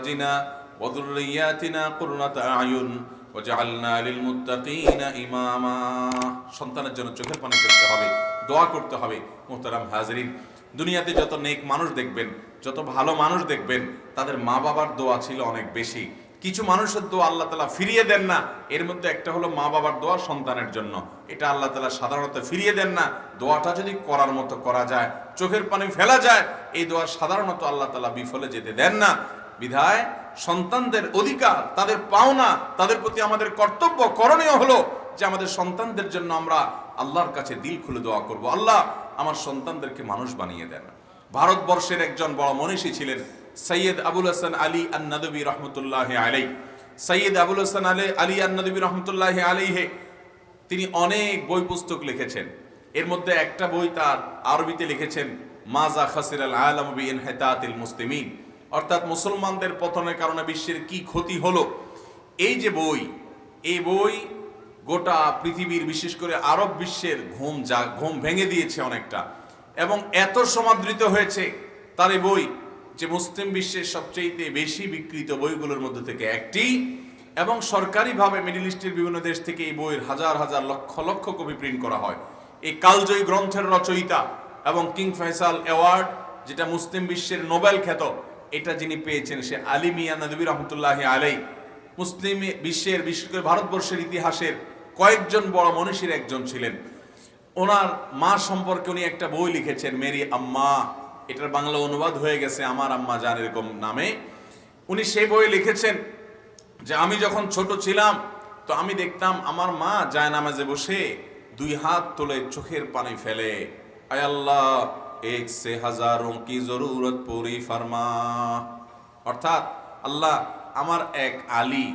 أزواجنا وذرياتنا قرة أعين وجعلنا للمتقين إماما সন্তানের জন্য চোখের পানি ফেলতে হবে দোয়া করতে হবে মোহতারাম হাজরিন দুনিয়াতে যত নেক মানুষ দেখবেন যত ভালো মানুষ দেখবেন তাদের মা বাবার দোয়া ছিল অনেক বেশি কিছু মানুষের দোয়া আল্লাহ তালা ফিরিয়ে দেন না এর মধ্যে একটা হলো মা বাবার দোয়া সন্তানের জন্য এটা আল্লাহ তালা সাধারণত ফিরিয়ে দেন না দোয়াটা যদি করার মতো করা যায় চোখের পানি ফেলা যায় এই দোয়া সাধারণত আল্লাহ তালা বিফলে যেতে দেন না বিধায় সন্তানদের অধিকার, তাদের পাওনা, তাদের প্রতি আমাদের কর্তব্য করণীয় হলো যে আমাদের সন্তানদের জন্য আমরা আল্লাহর কাছে দিল খুলে দোয়া করব। আল্লাহ আমার সন্তানদেরকে মানুষ বানিয়ে দেন। ভারতবর্ষের একজন বড় মনীষী ছিলেন সৈয়দ আবুল হাসান আলী আন্নাদবী রহমতুল্লাহ আলাই সৈয়দ আবুল হাসান আলী আলী আন্নাদবী রহমতুল্লাহ আলাইহে, তিনি অনেক বই পুস্তক লিখেছেন। এর মধ্যে একটা বই তার আরবিতে লিখেছেন, মাজা খাসির আল আলম বিন হেতাতিল মুসলিমিন। অর্থাৎ মুসলমানদের পতনের কারণে বিশ্বের কি ক্ষতি হলো? এই যে বই, এই বই গোটা পৃথিবীর, বিশেষ করে আরব বিশ্বের ঘুম যা, ঘুম ভেঙে দিয়েছে অনেকটা। এবং এত সমাদৃত হয়েছে তার এই বই যে মুসলিম বিশ্বের সবচেয়ে বেশি বিকৃত বইগুলোর মধ্যে থেকে একটি। এবং সরকারিভাবে মিডিল ইস্টের বিভিন্ন দেশ থেকে এই বইয়ের হাজার হাজার লক্ষ লক্ষ কপি প্রিন্ট করা হয়। এই কালজয়ী গ্রন্থের রচয়িতা এবং কিং ফয়সাল অ্যাওয়ার্ড, যেটা মুসলিম বিশ্বের নোবেল খ্যাত এটা যিনি পেয়েছেন সে আলী মিয়া নদী রহমতুল্লাহ আলাই মুসলিম বিশ্বের বিশেষ করে ভারতবর্ষের ইতিহাসের কয়েকজন বড় মনীষীর একজন ছিলেন। ওনার মা সম্পর্কে উনি একটা বই লিখেছেন, মেরি আম্মা। এটার বাংলা অনুবাদ হয়ে গেছে আমার আম্মা যান এরকম নামে। উনি সেই বই লিখেছেন যে আমি যখন ছোট ছিলাম, তো আমি দেখতাম আমার মা যায় নামাজে বসে দুই হাত তোলে চোখের পানি ফেলে। আয় আল্লাহ এক সে হাজারোं কি জরুরত পুরি ফরমা। অর্থাৎ আল্লাহ আমার এক আলী,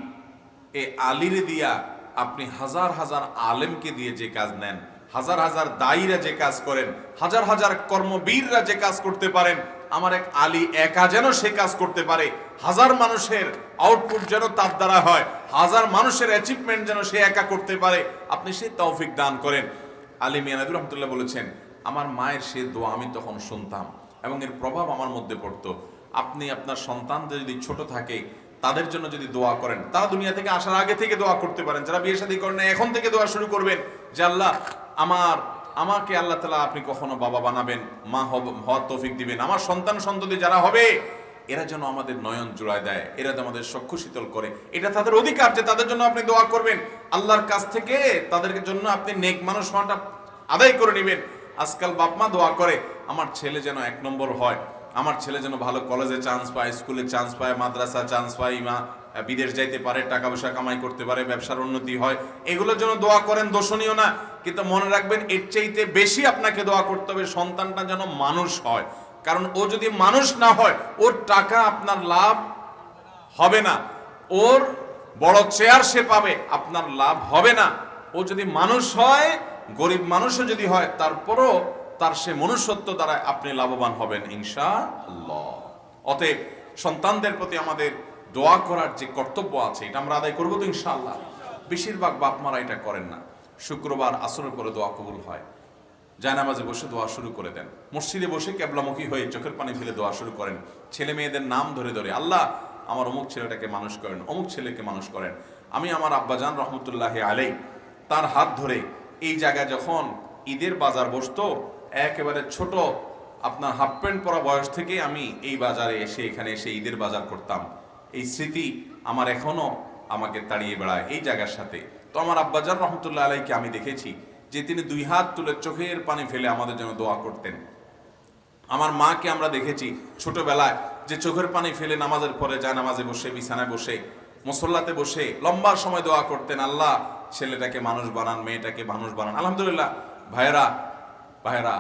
এ আলীরে দিয়া আপনি হাজার হাজার আলেমকে দিয়ে যে কাজ নেন, হাজার হাজার দায়ীরা যে কাজ করেন, হাজার হাজার কর্মবীররা যে কাজ করতে পারেন, আমার এক আলী একা যেন সে কাজ করতে পারে, হাজার মানুষের আউটপুট যেন তার দ্বারা হয়, হাজার মানুষের অ্যাচিভমেন্ট যেন সে একা করতে পারে, আপনি সেই তৌফিক দান করেন। আলী মিয়ানাদুর রহমতুল্লাহ বলেছেন আমার মায়ের সে দোয়া আমি তখন শুনতাম এবং এর প্রভাব আমার মধ্যে পড়তো। আপনি আপনার সন্তানদের যদি ছোট থাকে, তাদের জন্য যদি দোয়া করেন তারা দুনিয়া থেকে আসার আগে থেকে দোয়া করতে পারেন। যারা বিয়ে শাদী করেন এখন থেকে দোয়া শুরু করবেন যে, আল্লাহ, আমার, আমাকে আল্লাহ তালা আপনি কখনো বাবা বানাবেন, মা হব- হওয়ার তৌফিক দিবেন। আমার সন্তান সন্ততি যারা হবে, এরা যেন আমাদের নয়ন জোড়ায় দেয়, এরা যেন আমাদের চক্ষু শীতল করে। এটা তাদের অধিকার যে, তাদের জন্য আপনি দোয়া করবেন। আল্লাহর কাছ থেকে তাদের জন্য আপনি নেক মানুষ হওয়াটা আদায় করে নেবেন। আজকাল বাপমা দোয়া করে, আমার ছেলে যেন এক নম্বর হয়। আমার ছেলে যেন ভালো কলেজে চান্স পায় স্কুলে চান্স পায়, মাদ্রাসা চান্স পায় মা বিদেশ যাইতে পারে টাকা পয়সা কামাই করতে পারে, ব্যবসার উন্নতি হয়। এগুলোর জন্য দোয়া করেন, দোষণীয় না। কিন্তু মনে রাখবেন, এর চাইতে বেশি আপনাকে দোয়া করতে হবে সন্তানটা যেন মানুষ হয়। কারণ ও যদি মানুষ না হয়, ওর টাকা আপনার লাভ হবে না। ওর বড় চেয়ার সে পাবে, আপনার লাভ হবে না। ও যদি মানুষ হয় গরিব মানুষও যদি হয়, তারপরও তার সে মনুষ্যত্ব দ্বারা আপনি লাভবান হবেন ইনশা আল্লাহ অতএব সন্তানদের প্রতি আমাদের দোয়া করার যে কর্তব্য আছে, এটা আমরা আদায় করব তো ইনশাআল্লাহ। বেশিরভাগ বাপ মারা এটা করেন না। শুক্রবার আসরের পরে দোয়া কবুল হয়। জায়নামাজে বসে দোয়া শুরু করে দেন। মসজিদে বসে ক্যাবলামুখী হয়ে চোখের পানি ফেলে দোয়া শুরু করেন। ছেলে মেয়েদের নাম ধরে ধরে, আল্লাহ, আমার অমুক ছেলেটাকে মানুষ করেন, অমুক ছেলেকে মানুষ করেন। আমি আমার আব্বাজান রহমতুল্লাহ আলাই তার হাত ধরে এই জায়গায় যখন ঈদের বাজার বসতো, একেবারে ছোট আপনার হাফ প্যান্ট পরা বয়স থেকে আমি এই বাজারে এসে এখানে এসে ঈদের বাজার করতাম। এই স্মৃতি আমার এখনও আমাকে তাড়িয়ে বেড়ায় এই জায়গার সাথে। তো আমার আব্বাজান রহমতুল্লাহ আলাইকে আমি দেখেছি যে তিনি দুই হাত তুলে চোখের পানি ফেলে আমাদের জন্য দোয়া করতেন। আমার মাকে আমরা দেখেছি ছোটবেলায় যে চোখের পানি ফেলে নামাজের পরে যায় নামাজে বসে, বিছানায় বসে মুসল্লাতে বসে লম্বা সময় দোয়া করতেন, আল্লাহ ছেলেটাকে মানুষ বানান, মেয়েটাকে মানুষ বানান। আলহামদুলিল্লাহ, ভাইয়েরা ভাইয়েরা,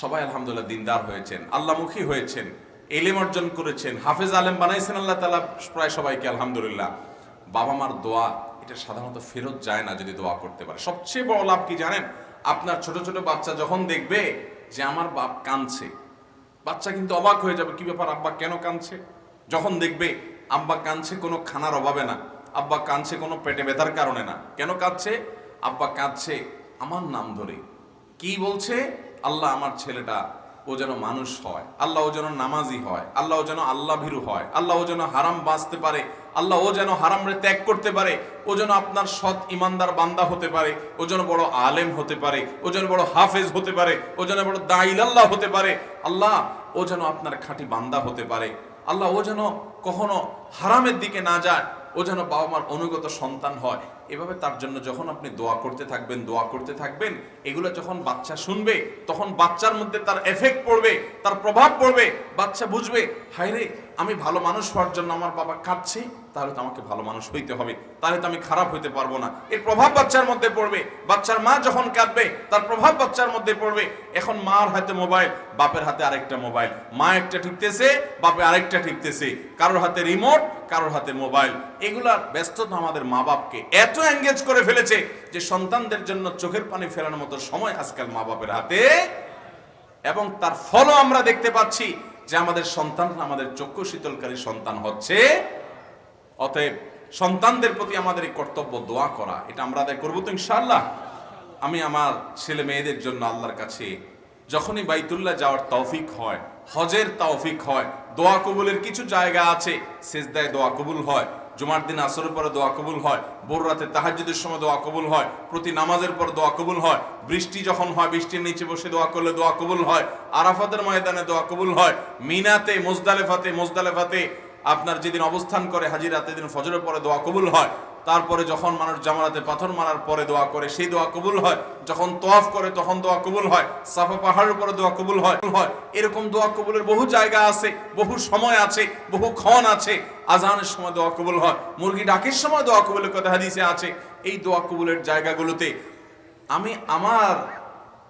সবাই আলহামদুলিল্লাহ দিনদার হয়েছেন, আল্লাহমুখী হয়েছেন, এলেম অর্জন করেছেন, হাফেজ আলেম বানাইছেন আল্লাহ তালা প্রায় সবাইকে, আলহামদুলিল্লাহ। বাবা মার দোয়া, এটা সাধারণত ফেরত যায় না যদি দোয়া করতে পারে। সবচেয়ে বড় লাভ কি জানেন? আপনার ছোট ছোট বাচ্চা যখন দেখবে যে আমার বাপ কাঁদছে, বাচ্চা কিন্তু অবাক হয়ে যাবে, কি ব্যাপার, আব্বা কেন কাঁদছে? যখন দেখবে আব্বা কাঁদছে কোনো খানার অভাবে না আব্বা কাঁদছে কোনো পেটে ব্যথার কারণে না কেন কাঁদছে আব্বা কাঁদছে আমার নাম ধরে কি বলছে আল্লাহ আমার ছেলেটা ও যেন মানুষ হয় আল্লাহ ও যেন নামাজি হয় আল্লাহ ও যেন আল্লাহ ভীরু হয় আল্লাহ ও যেন হারাম বাঁচতে পারে আল্লাহ ও যেন হারামরে ত্যাগ করতে পারে ও যেন আপনার সৎ ইমানদার বান্দা হতে পারে ও যেন বড় আলেম হতে পারে ও যেন বড় হাফেজ হতে পারে ও যেন বড় দাইল আল্লাহ হতে পারে আল্লাহ ও যেন আপনার খাঁটি বান্দা হতে পারে আল্লাহ ও যেন কখনো হারামের দিকে না যায়, ও যেন বাবা মার অনুগত সন্তান হয়। এভাবে তার জন্য যখন আপনি দোয়া করতে থাকবেন, দোয়া করতে থাকবেন, এগুলো যখন বাচ্চা শুনবে, তখন বাচ্চার মধ্যে তার এফেক্ট পড়বে, তার প্রভাব পড়বে, বাচ্চা বুঝবে হায় রে আমি ভালো মানুষ হওয়ার জন্য আমার বাবা কাঁদছে তাহলে তো আমাকে ভালো মানুষ হইতে হবে। তাহলে তো আমি খারাপ হইতে পারব না। এর প্রভাব বাচ্চার মধ্যে পড়বে। বাচ্চার মা যখন কাঁদবে, তার প্রভাব বাচ্চার মধ্যে পড়বে। এখন মার হাতে মোবাইল, বাপের হাতে আরেকটা মোবাইল। মা একটা টিপতেছে, বাপে আরেকটা টিপতেছে। কারোর হাতে রিমোট, কারোর হাতে মোবাইল। এগুলার ব্যস্ততা আমাদের মা বাপকে এত এঙ্গেজ করে ফেলেছে যে সন্তানদের জন্য চোখের পানি ফেলানোর মতো সময় আজকাল মা বাপের হাতে এবং তার ফলও আমরা দেখতে পাচ্ছি যে আমাদের সন্তানরা আমাদের চক্ষু শীতলকারী সন্তান হচ্ছে অতএব সন্তানদের প্রতি আমাদের এই কর্তব্য দোয়া করা, এটা আমরা আদায় করব তো ইনশাআল্লাহ। আমি আমার ছেলে মেয়েদের জন্য আল্লাহর কাছে যখনই বাইতুল্লাহ যাওয়ার তৌফিক হয়, হজের তৌফিক হয়, দোয়া কবুলের কিছু জায়গা আছে, সেজদায় দোয়া কবুল হয়, জুমার দিন আসরের পরে দোয়া কবুল হয়, ভোর রাতে তাহাজ্জুদের সময় দোয়া কবুল হয়, প্রতি নামাজের পর দোয়া কবুল হয়, বৃষ্টি যখন হয়, বৃষ্টির নিচে বসে দোয়া করলে দোয়া কবুল হয়, আরাফাতের ময়দানে দোয়া কবুল হয়, মিনাতে, মোজদালেফাতে মোজদালেফাতে আপনার যেদিন অবস্থান করে হাজিরাতে দিন ফজরের পরে দোয়া কবুল হয়। তারপরে যখন মানুষ জামারাতে পাথর মারার পরে দোয়া করে, সেই দোয়া কবুল হয়। যখন তোয়াফ করে, তখন দোয়া কবুল হয়। সাফা পাহাড়ের পরে দোয়া কবুল হয় হয়। এরকম দোয়া কবুলের বহু জায়গা আছে, বহু সময় আছে, বহু ক্ষণ আছে। আজানের সময় দোয়া কবুল হয়। মুরগি ডাকের সময় দোয়া কবুলের কথা হাদিসে আছে। এই দোয়া কবুলের জায়গাগুলোতে আমি আমার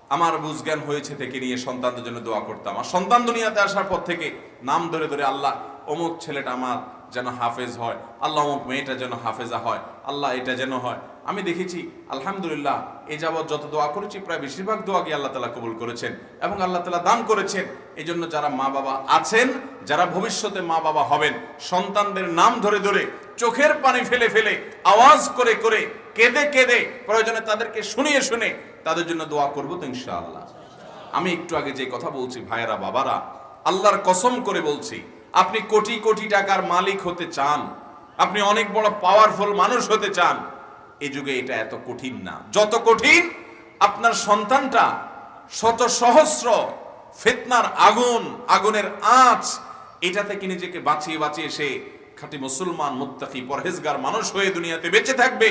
আমার বুঝজ্ঞান হয়েছে থেকে নিয়ে সন্তানদের জন্য দোয়া করতাম। আর সন্তান দুনিয়াতে আসার পর থেকে নাম ধরে ধরে আল্লাহ অমুক ছেলেটা আমার যেন হাফেজ হয়, আল্লাহ অমুক মেয়েটা যেন হাফেজা হয়, আল্লাহ এটা যেন হয়। আমি দেখেছি, আলহামদুলিল্লাহ, এ যাবৎ যত দোয়া করেছি, প্রায় বেশিরভাগ দোয়াকে আল্লাহ তালা কবুল করেছেন এবং আল্লাহ তালা দান করেছেন। এই জন্য যারা মা বাবা আছেন, যারা ভবিষ্যতে মা বাবা হবেন, সন্তানদের নাম ধরে ধরে, চোখের পানি ফেলে ফেলে, আওয়াজ করে করে, কেঁদে কেঁদে, প্রয়োজনে তাদেরকে শুনিয়ে শুনে, তাদের জন্য দোয়া করব তো ইনশাআল্লাহ। আমি একটু আগে যে কথা বলছি, ভাইয়েরা, বাবারা, আল্লাহর কসম করে বলছি আপনি কোটি কোটি টাকার মালিক হতে চান, আপনি অনেক বড় পাওয়ারফুল মানুষ হতে চান, এ যুগে এটা এত কঠিন না। যত কঠিন আপনার সন্তানটা, শত সহস্র ফিতনার আগুন, আগুনের আঁচ এটা থেকে নিজেকে বাঁচিয়ে বাঁচিয়ে সে খাঁটি মুসলমান, মুত্তাকি, পরহেজগার মানুষ হয়ে দুনিয়াতে বেঁচে থাকবে?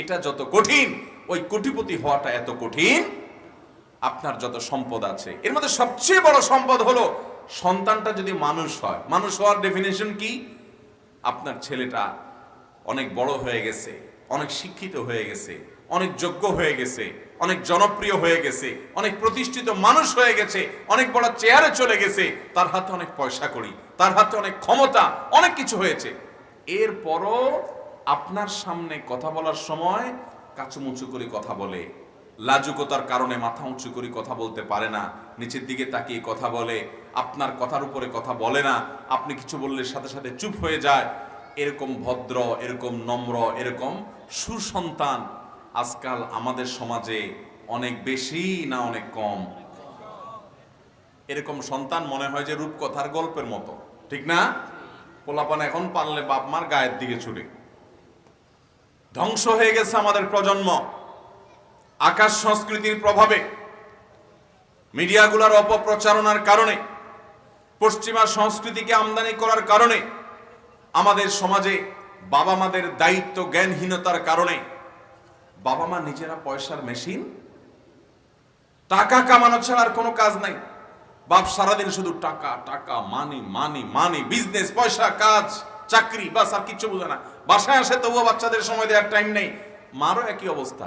এটা যত কঠিন, ওই কোটিপতি হওয়াটা এত কঠিন, আপনার যত সম্পদ আছে। এর মধ্যে সবচেয়ে বড় সম্পদ হলো সন্তানটা যদি মানুষ হয়, মানুষ হওয়ার ডেফিনেশন কি? আপনার ছেলেটা অনেক বড় হয়ে গেছে, অনেক শিক্ষিত হয়ে গেছে, অনেক যোগ্য হয়ে গেছে, অনেক জনপ্রিয় হয়ে গেছে, অনেক প্রতিষ্ঠিত মানুষ হয়ে গেছে, অনেক বড় চেয়ারে চলে গেছে, তার হাতে অনেক পয়সা করি, তার হাতে অনেক ক্ষমতা, অনেক কিছু হয়েছে। এরপরও আপনার সামনে কথা বলার সময় কাচুমুচু করে কথা বলে, লাজুকতার কারণে মাথা উঁচু করে কথা বলতে পারে না, নিচের দিকে তাকিয়ে কথা বলে আপনার কথার উপরে কথা বলে না। আপনি কিছু বললে সাথে সাথে চুপ হয়ে যায়। এরকম ভদ্র, এরকম নম্র, এরকম সুসন্তান আজকাল আমাদের সমাজে অনেক বেশি না অনেক কম। এরকম সন্তান মনে হয় যে রূপকথার গল্পের মতো। ঠিক না? পোলাপান এখন পারলে বাপ মার গায়ের দিকে ছুটে ধ্বংস হয়ে গেছে আমাদের প্রজন্ম। আকাশ সংস্কৃতির প্রভাবে। মিডিয়াগুলোর অপপ্রচারণার কারণে পশ্চিমা সংস্কৃতিকে আমদানি করার কারণে, আমাদের সমাজে বাবা মাদের দায়িত্ব জ্ঞানহীনতার কারণে বাবা মা নিজেরা পয়সার মেশিন, টাকা কামানো ছাড়া আর কোনো কাজ নাই। বাপ সারাদিন শুধু টাকা টাকা মানি মানি মানি বিজনেস পয়সা, কাজ, চাকরি, বাস, আর কিচ্ছু বুঝে না। বাসায় আসে তবুও বাচ্চাদের সময় দেওয়ার টাইম নেই। মারও একই অবস্থা।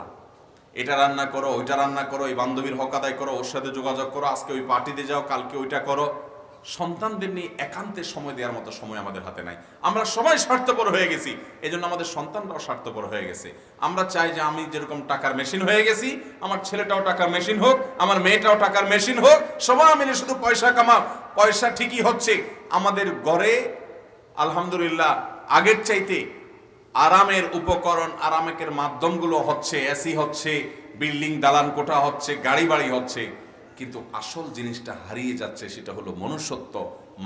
এটা রান্না করো, ওইটা রান্না করো, এই বান্ধবীর হক আদায় করো, ওর সাথে যোগাযোগ করো, আজকে ওই পার্টিতে যাও, কালকে ওইটা করো। সন্তানদের নিয়ে একান্তে সময় দেওয়ার মতো সময় আমাদের হাতে নাই। আমরা সবাই স্বার্থপর হয়ে গেছি এই জন্য আমাদের সন্তানরাও স্বার্থপর হয়ে গেছে। আমরা চাই যে আমি যেরকম টাকার মেশিন হয়ে গেছি, আমার ছেলেটাও টাকার মেশিন হোক, আমার মেয়েটাও টাকার মেশিন হোক, সবাই মিলে শুধু পয়সা কামাও। পয়সা ঠিকই হচ্ছে, আমাদের ঘরে আলহামদুলিল্লাহ আগের চাইতে আরামের উপকরণ আরামেকের মাধ্যমগুলো হচ্ছে, এসি হচ্ছে, বিল্ডিং, দালান কোঠা হচ্ছে গাড়ি বাড়ি হচ্ছে। কিন্তু আসল জিনিসটা হারিয়ে যাচ্ছে সেটা হলো মনুষ্যত্ব,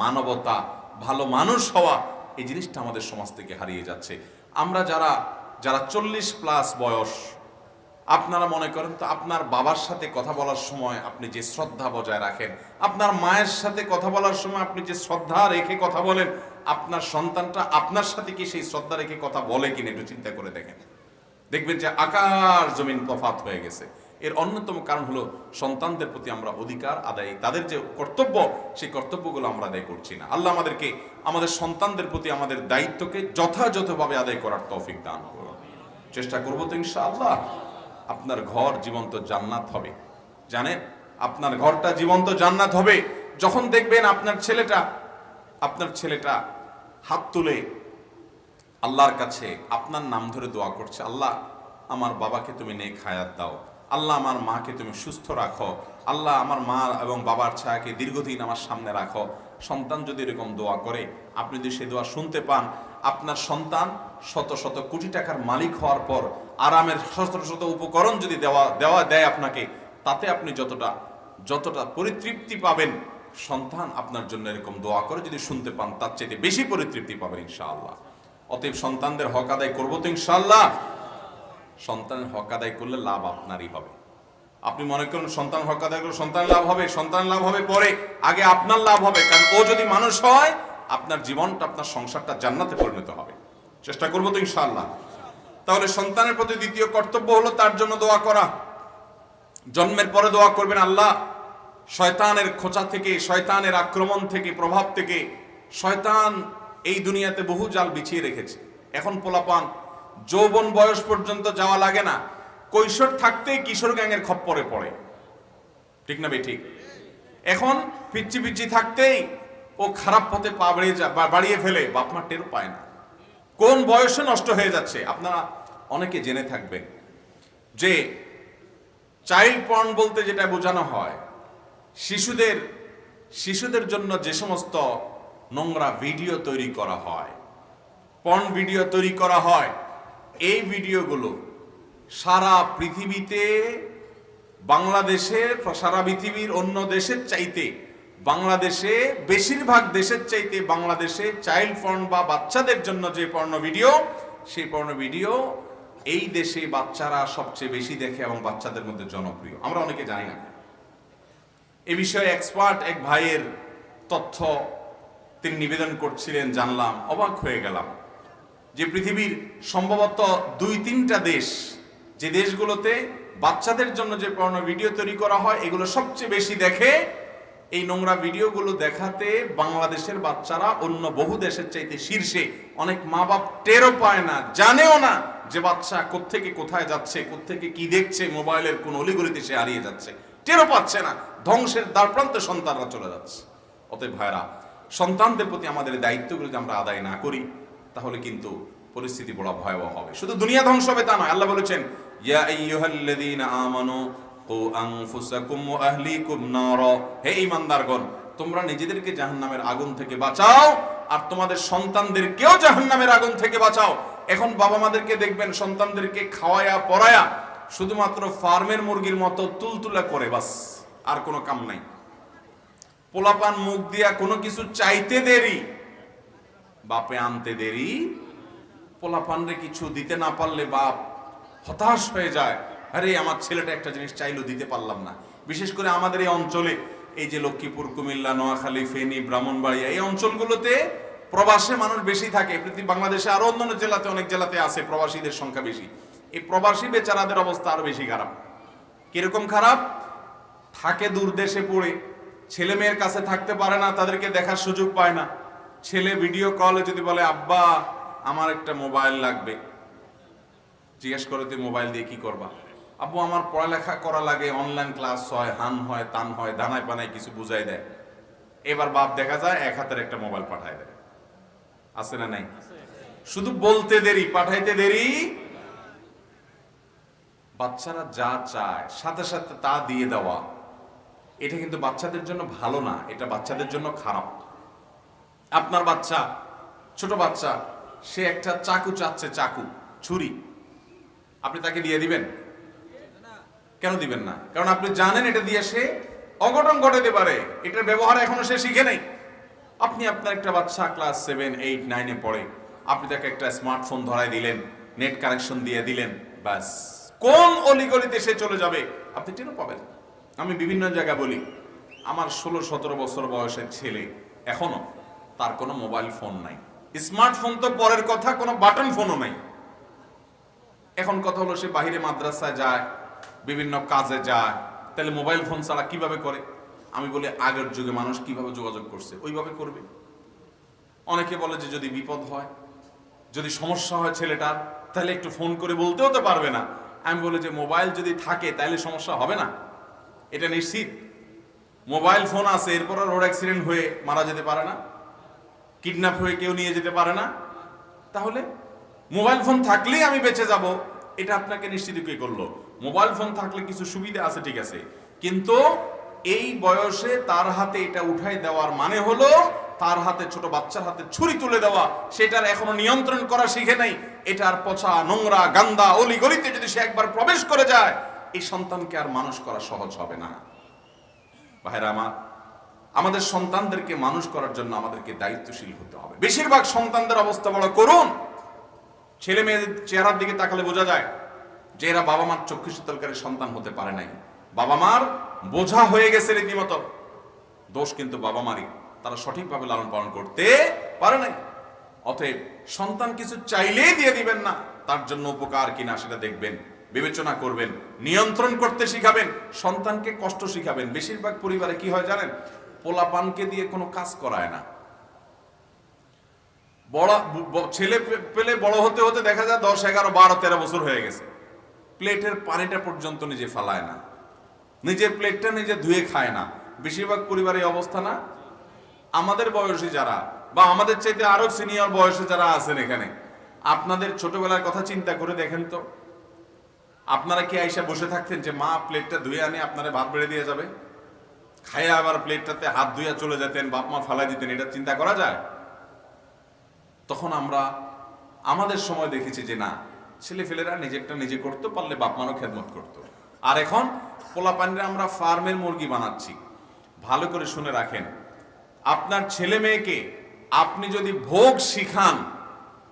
মানবতা, ভালো মানুষ হওয়া, এই জিনিসটা আমাদের সমাজ থেকে হারিয়ে যাচ্ছে। আমরা যারা যারা চল্লিশ প্লাস বয়স, আপনারা মনে করেন তো আপনার বাবার সাথে কথা বলার সময় আপনি যে শ্রদ্ধা বজায় রাখেন, আপনার মায়ের সাথে কথা বলার সময় আপনি যে শ্রদ্ধা রেখে কথা বলেন, আপনার সন্তানটা আপনার সাথে কি সেই শ্রদ্ধা রেখে কথা বলে কিনা একটু চিন্তা করে দেখেন। দেখবেন যে আকাশ জমিন তফাত হয়ে গেছে। এর অন্যতম কারণ হলো সন্তানদের প্রতি আমরা অধিকার আদায়, তাদের যে কর্তব্য, সেই কর্তব্যগুলো আমরা আদায় করছি না। আল্লাহ আমাদেরকে, আমাদের সন্তানদের প্রতি আমাদের দায়িত্বকে যথাযথভাবে আদায় করার তৌফিক দান করুন। চেষ্টা করব তো ইনশাআল্লাহ। আপনার ঘর জীবন্ত জান্নাত হবে। জানেন, আপনার ঘরটা জীবন্ত জান্নাত হবে। যখন দেখবেন আপনার ছেলেটা আপনার ছেলেটা হাত তুলে আল্লাহর কাছে আপনার নাম ধরে দোয়া করছে, আল্লাহ, আমার বাবাকে তুমি নেক হায়াত দাও। আল্লাহ আমার মাকে তুমি সুস্থ রাখো। আল্লাহ আমার মা এবং বাবার ছায়াকে দীর্ঘদিন আমার সামনে রাখো। সন্তান যদি এরকম দোয়া করে, আপনি যদি সে দোয়া শুনতে পান, আপনার সন্তান শত শত কোটি টাকার মালিক হওয়ার পর আরামের শত শত উপকরণ যদি দেওয়া দেওয়া দেয় আপনাকে, তাতে আপনি যতটা যতটা পরিতৃপ্তি পাবেন, সন্তান আপনার জন্য এরকম দোয়া করে যদি শুনতে পান, তার চেয়ে বেশি পরিতৃপ্তি পাবেন ইনশাআল্লাহ। অতএব সন্তানদের হক আদায় করব তো ইনশাআল্লাহ। সন্তানের হক আদায় করলে লাভ আপনারই হবে। আপনি মনে করুন সন্তান হক আদায় করলে সন্তান লাভ হবে সন্তান লাভ হবে পরে, আগে আপনার লাভ হবে, কারণ ও যদি মানুষ হয়, আপনার জীবনটা, আপনার সংসারটা জান্নাতে পরিণত হবে। চেষ্টা করব তো ইনশাআল্লাহ। তাহলে সন্তানের প্রতি দ্বিতীয় কর্তব্য হলো তার জন্য দোয়া করা। জন্মের পরে দোয়া করবেন, আল্লাহ, শয়তানের খোঁচা থেকে, শয়তানের আক্রমণ থেকে, প্রভাব থেকে, শয়তান এই দুনিয়াতে বহু জাল বিছিয়ে রেখেছে। এখন পোলাপান যৌবন বয়স পর্যন্ত যাওয়া লাগে না। কৈশোর থাকতেই কিশোর গ্যাংয়ের খপ্পরে পড়ে। ঠিক না ঠিক এখন পিচ্ছি পিচ্ছি থাকতেই ও খারাপ পথে পা বাড়িয়ে বাড়িয়ে ফেলে, বাপ মা টেরও পায় না। কোন বয়সে নষ্ট হয়ে যাচ্ছে? আপনারা অনেকে জেনে থাকবেন যে চাইল্ড পর্ন বলতে যেটা বোঝানো হয়, শিশুদের শিশুদের জন্য যে সমস্ত নোংরা ভিডিও তৈরি করা হয়, পর্ন ভিডিও তৈরি করা হয় এই ভিডিওগুলো সারা পৃথিবীতে বাংলাদেশের সারা পৃথিবীর অন্য দেশের চাইতে, বাংলাদেশে, বেশিরভাগ দেশের চাইতে বাংলাদেশে চাইল্ড পর্ন বা বাচ্চাদের জন্য যে পর্ণ ভিডিও সেই পর্ণ ভিডিও এই দেশে বাচ্চারা সবচেয়ে বেশি দেখে এবং বাচ্চাদের মধ্যে জনপ্রিয়। আমরা অনেকে জানি না। এ বিষয়ে এক্সপার্ট এক ভাইয়ের তথ্য তিনি নিবেদন করছিলেন, জানলাম, অবাক হয়ে গেলাম। যে পৃথিবীর সম্ভবত দুই তিনটা দেশ, যে দেশগুলোতে বাচ্চাদের জন্য যে পর্ণ ভিডিও তৈরি করা হয়, এগুলো সবচেয়ে বেশি দেখে এই নোংরা ভিডিওগুলো দেখাতে বাংলাদেশের বাচ্চারা অন্য বহু দেশের চাইতে শীর্ষে অনেক মা বাপ টেরও পায় না, জানেও না যে বাচ্চা কোত্থেকে কোথায় যাচ্ছে, কোত্থেকে কি দেখছে, মোবাইলের কোন অলিগলিতে সে হারিয়ে যাচ্ছে। টেরও পাচ্ছে না, ধ্বংসের দ্বারপ্রান্তে সন্তানরা চলে যাচ্ছে। অতএব ভাইরা সন্তানদের প্রতি আমাদের দায়িত্বগুলো যদি আমরা আদায় না করি তাহলে কিন্তু পরিস্থিতি বড় ভয়াবহ হবে। শুধু দুনিয়া ধ্বংস হবে তা নয়, আল্লাহ বলেছেন, ইয়া আইয়ুহাল্লাযীনা আমানু কু আনফুসাকুম ওয়া আহলিকুম নার। হে ঈমানদারগণ, তোমরা নিজেদেরকে জাহান্নামের আগুন থেকে বাঁচাও, আর তোমাদের সন্তানদেরকেও জাহান্নামের আগুন থেকে বাঁচাও। এখন বাবা মাদেরকে দেখবেন, সন্তানদেরকে খাওয়ায়া পড়ায়া শুধুমাত্র ফার্মের মুরগির মতো তুলতুলা করে, বাস, আর কোনো কাম নাই। পোলাপান মুখ দিয়া কোনো কিছু চাইতে দেরি বাপে আনতে দেরি। পোলাপানরে কিছু দিতে না পারলে বাপ হতাশ হয়ে যায়। আরে, আমার ছেলেটা একটা জিনিস চাইলো দিতে পারলাম না। বিশেষ করে আমাদের এই অঞ্চলে, এই যে লক্ষ্মীপুর, কুমিল্লা, নোয়াখালী, ফেনী, ব্রাহ্মণবাড়িয়া, এই অঞ্চলগুলোতে প্রবাসে মানুষ বেশি থাকে। পৃথিবী বাংলাদেশে আরও অন্যান্য জেলাতে, অনেক জেলাতে আছে প্রবাসীদের সংখ্যা বেশি। এই প্রবাসী বেচারাদের অবস্থা আরও বেশি খারাপ। কীরকম খারাপ? থাকে দূর দেশে পড়ে। ছেলে মেয়ের কাছে থাকতে পারে না, তাদেরকে দেখার সুযোগ পায় না। ছেলে ভিডিও কলে যদি বলে, আব্বা, আমার একটা মোবাইল লাগবে। জিজ্ঞেস করে, তুই মোবাইল দিয়ে কি করবা? আব্বু, আমার পড়ালেখা করা লাগে অনলাইন ক্লাস হয়, হান হয়, তান হয়, দানায় পানায় কিছু বুঝাই দেয়। এবার বাপ দেখা যায়, এক হাতের একটা মোবাইল পাঠায় দেয়। আছে না নাই? শুধু বলতে দেরি, পাঠাইতে দেরি। বাচ্চারা যা চায়, সাথে সাথে তা দিয়ে দেওয়া। এটা কিন্তু বাচ্চাদের জন্য ভালো না, এটা বাচ্চাদের জন্য খারাপ। আপনার বাচ্চা, ছোট বাচ্চা, সে একটা চাকু চাচ্ছে, চাকু, ছুরি। আপনি তাকে দিয়ে দিবেন? কেন দিবেন না? কারণ আপনি জানেন এটা দিয়ে সে অঘটন ঘটাতে পারে। এটার ব্যবহার এখনও সে শিখে নেই। আপনি আপনার একটা বাচ্চা ক্লাস সেভেন এইট নাইনে পড়ে, আপনি তাকে একটা স্মার্টফোন ধরাই দিলেন নেট কানেকশন দিয়ে দিলেন, ব্যাস। কোন অলিগলিতে সে চলে যাবে? আপনি টেরও পাবেন আমি বিভিন্ন জায়গায় বলি, আমার ষোলো, সতেরো বছর বয়সের ছেলে, এখনও তার কোনো মোবাইল ফোন নাই। স্মার্টফোন তো পরের কথা, কোনো বাটন ফোনও নাই। এখন কথা হলো সে বাহিরে মাদ্রাসায় যায়, বিভিন্ন কাজে যায়, তাহলে মোবাইল ফোন ছাড়া কীভাবে করে? আমি বলি, আগের যুগে মানুষ কীভাবে যোগাযোগ করছে, ওইভাবে করবে। অনেকে বলে যে যদি বিপদ হয়, যদি সমস্যা হয় ছেলেটার, তাহলে একটু ফোন করে বলতেও তো পারবে না। আমি বলি যে মোবাইল যদি থাকে, তাহলে সমস্যা হবে না। এটা নিশ্চিত। মোবাইল ফোন আছে, এরপর রোড অ্যাক্সিডেন্ট হয়ে মারা যেতে পারে না। কিডন্যাপ হয়ে কেউ নিয়ে যেতে পারে না। তাহলে মোবাইল ফোন থাকলেই আমি বেঁচে যাব, এটা আপনাকে নিশ্চিত কে করল? মোবাইল ফোন থাকলে কিছু সুবিধা আছে, ঠিক আছে। কিন্তু এই বয়সে তার হাতে এটা উঠাই দেওয়ার মানে হলো, তার হাতে, ছোট বাচ্চার হাতে ছুরি তুলে দেওয়া, সেটার এখনও নিয়ন্ত্রণ করা শিখে নাই। এটার পচা নোংরা গান্দা অলি গলিতে যদি সে একবার প্রবেশ করে যায়, এই সন্তানকে আর মানুষ করা সহজ হবে না। ভাইরা আমার আমাদের সন্তানদেরকে মানুষ করার জন্য আমাদেরকে দায়িত্বশীল হতে হবে। বেশিরভাগ সন্তানদের অবস্থা বড় করুন ছেলে মেয়েদের চেহারার দিকে তাকালে বোঝা যায় যে এরা বাবা মার চক্ষু শীতলকারী সন্তান হতে পারে নাই। বাবা মার বোঝা হয়ে গেছে রীতিমতো। দোষ কিন্তু বাবা মারই। তারা সঠিকভাবে লালন পালন করতে পারে নাই। অতএব সন্তান কিছু চাইলেই দিয়ে দিবেন না। তার জন্য উপকার কিনা সেটা দেখবেন, বিবেচনা করবেন, নিয়ন্ত্রণ করতে শিখাবেন। সন্তানকে কষ্ট শিখাবেন। বেশিরভাগ পরিবারে কি হয় জানেন? পোলাপানকে দিয়ে কোনো কাজ করায় না। বড় ছেলে পেলে বড় হতে হতে দেখা যায় দশ, এগারো, বারো, তেরো বছর হয়ে গেছে। প্লেটের পানিটা পর্যন্ত নিজে ফালায় না। নিজের প্লেটটা নিজে ধুয়ে খায় না। বেশিরভাগ পরিবারে অবস্থা না? আমাদের বয়সী যারা, বা আমাদের চাইতে আরও সিনিয়র বয়সে যারা আছেন এখানে, আপনাদের ছোটবেলার কথা চিন্তা করে দেখেন তো। আপনারা কি আইসা বসে থাকতেন যে, মা, প্লেটটা ধুয়ে আনে, আপনারা ভাত বেড়ে দিয়ে যাবে? খাইয়ে আবার প্লেটটাতে হাত ধুইয়া চলে যেতেন, বাপ মা ফালাই দিতেন, এটা চিন্তা করা যায়? তখন আমরা আমাদের সময় দেখেছি যে না ছেলে ফেলেরা নিজেরটা নিজে করতে পারলে বাপ মারও খেদমত করতো। আর এখন পোলাপানিরা আমরা ফার্মের মুরগি বানাচ্ছি। ভালো করে শুনে রাখেন, আপনার ছেলে মেয়েকে আপনি যদি ভোগ শিখান,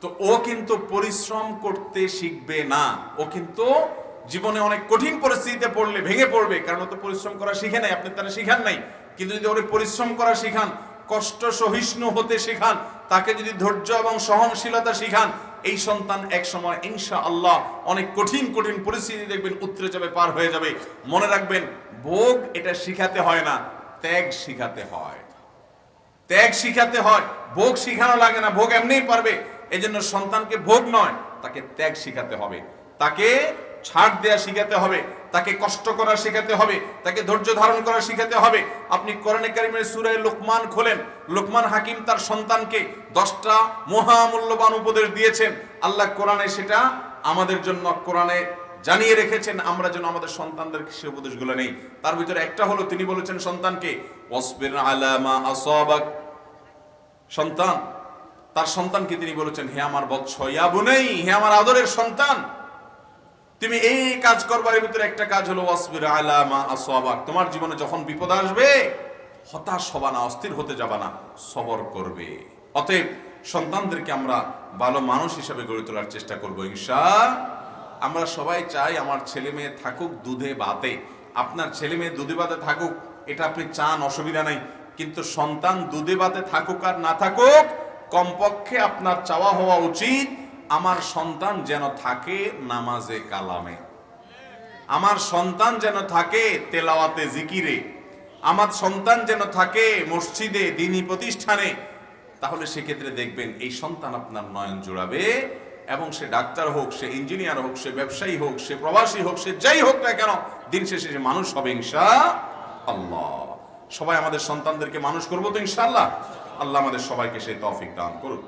তো ও কিন্তু পরিশ্রম করতে শিখবে না। ও কিন্তু জীবনে অনেক কঠিন পরিস্থিতিতে পড়লে ভেঙে পড়বে, কারণ ও তো পরিশ্রম করা শিখে নাই, আপনি তারা শিখান নাই। কিন্তু যদি ওরে পরিশ্রম করা শিখান, কষ্ট সহিষ্ণু হতে শেখান, তাকে যদি ধৈর্য এবং সহনশীলতা শিখান, এই সন্তান এক সময় ইনশা আল্লাহ অনেক কঠিন কঠিন পরিস্থিতি দেখবেন, উতরে যাবে, পার হয়ে যাবে। মনে রাখবেন, ভোগ এটা শিখাতে হয় না, ত্যাগ শিখাতে হয়। ত্যাগ শিখাতে হয়, ভোগ শিখানো লাগে না, ভোগ এমনিই পারবে। এই জন্য সন্তানকে ভোগ নয়, তাকে ত্যাগ শিখাতে হবে। তাকে ছাড় দেয়া শিখাতে হবে, তাকে কষ্ট করা শেখাতে হবে, তাকে ধৈর্য ধারণ করা শিখাতে হবে। আপনি কোরআনে কারিমের সুরায় লোকমান খোলেন, লোকমান হাকিম তার সন্তানকে দশটা মহামূল্যবান উপদেশ দিয়েছেন। আল্লাহ কোরআনে সেটা আমাদের জন্য কোরআনে জানিয়ে রেখেছেন, আমরা যেন আমাদের সন্তানদের সে উপদেশগুলো নেই। তার ভিতরে একটা হলো, তিনি বলেছেন সন্তানকে সন্তান, তার সন্তানকে তিনি বলেছেন, হে আমার বৎস ইয়াবু নেই হে আমার আদরের সন্তান। তুমি এই কাজ করবার ভিতরে একটা কাজ হলো, ওয়াসবির আলামা আসাবাক। তোমার জীবনে যখন বিপদ আসবে, হতাশ হবা না, অস্থির হতে যাবা না, সবর করবে। অতএব সন্তানদেরকে আমরা ভালো মানুষ হিসেবে গড়ে তোলার চেষ্টা করব ইনশা আমরা সবাই চাই আমার ছেলে মেয়ে থাকুক দুধে বাতে। আপনার ছেলে মেয়ে দুধে বাতে থাকুক, এটা আপনি চান, অসুবিধা নাই। কিন্তু সন্তান দুধে বাতে থাকুক আর না থাকুক, কমপক্ষে আপনার চাওয়া হওয়া উচিত আমার সন্তান যেন থাকে নামাজে কালামে। আমার সন্তান যেন থাকে তেলাওয়াতে জিকিরে। আমার সন্তান যেন থাকে মসজিদে দিনী প্রতিষ্ঠানে। তাহলে সেক্ষেত্রে দেখবেন এই সন্তান আপনার নয়ন জোড়াবে এবং সে ডাক্তার হোক, সে ইঞ্জিনিয়ার হোক, সে ব্যবসায়ী হোক, সে প্রবাসী হোক, সে যাই হোক না কেন, দিন শেষে সে মানুষ হবে ইনশা আল্লাহ সবাই আমাদের সন্তানদেরকে মানুষ করব তো ইনশাআল্লাহ? আল্লাহ আমাদের সবাইকে সেই তফিক দান করুন